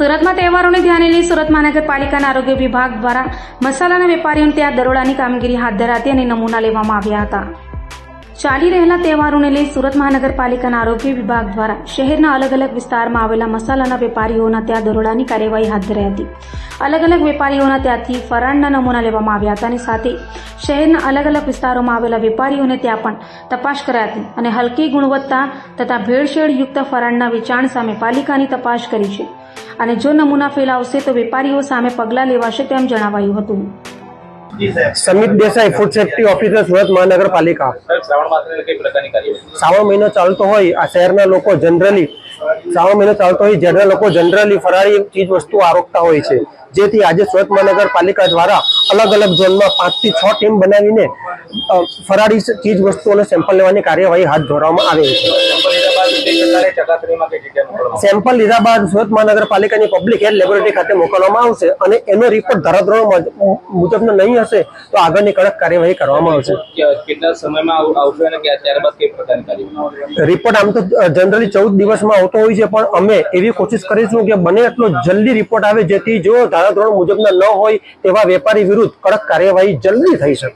સુરતમાં તહેવારોને ધ્યાને લઈ સુરત મહાનગરપાલિકાના આરોગ્ય વિભાગ દ્વારા મસાલાના વેપારીઓને ત્યાં દરોડાની કામગીરી હાથ ધરાતી અને નમૂના લેવામાં આવ્યા હતા. ચાલી રહેલા તહેવારોને લઈ સુરત મહાનગરપાલિકાના આરોગ્ય વિભાગ દ્વારા શહેરના અલગ અલગ વિસ્તારમાં આવેલા મસાલાના વેપારીઓના ત્યાં દરોડાની કાર્યવાહી હાથ ધરાઈ હતી. અલગ અલગ વેપારીઓના ત્યાંથી ફરાળના નમૂના લેવામાં આવ્યા હતા અને સાથે શહેરના અલગ અલગ વિસ્તારોમાં આવેલા વેપારીઓને ત્યાં પણ તપાસ કરાઈ હતી અને હલકી ગુણવત્તા તથા ભેળસેળયુક્ત ફરાળના વેચાણ સામે પાલિકાની તપાસ કરી છે. અને જો નમૂના ફેલાવશે તો વેપારીઓ સામે પગલાં લેવાશે તેમ જણાવાયું હતું. Samit Desai food safety officer Surat મહાનગરપાલિકા. શ્રાવણ મહિનો ચાલતો હોય આ શહેરના લોકો જનરલી શ્રાવણ મહિનો ચાલતો હોય જેના લોકો જનરલી ફરાળી ચીજ વસ્તુ આરોગતા હોય છે. જેથી આજે સુરત મહાનગરપાલિકા દ્વારા અલગ અલગ ઝોનમાં પાંચથી છ ટીમ બનાવીને ફરાળી ચીજ વસ્તુઓને સેમ્પલ લેવાની કાર્યવાહી હાથ ધરવામાં આવે છે. સેમ્પલ લીધા બાદ સુરત મહાનગરપાલિકાની પબ્લિક હેલ્થ લેબોરેટરી ખાતે મોકલવામાં આવશે અને એનો રિપોર્ટ ધારાધોરણ મુજબનો નહીં હશે તો આગળની કડક કાર્યવાહી કરવામાં આવશે. કેટલા સમયમાં આવશે અને ત્યારબાદ કઈ પ્રકારની રિપોર્ટ આમ તો જનરલી ચૌદ દિવસમાં આવતો હોય છે પણ અમે એવી કોશિશ કરીશું કે બને એટલો જલ્દી રિપોર્ટ આવે જેથી જો ધારાધોરણ મુજબના ન હોય તેવા વેપારી વિરુદ્ધ કડક કાર્યવાહી જલ્દી થઈ શકે.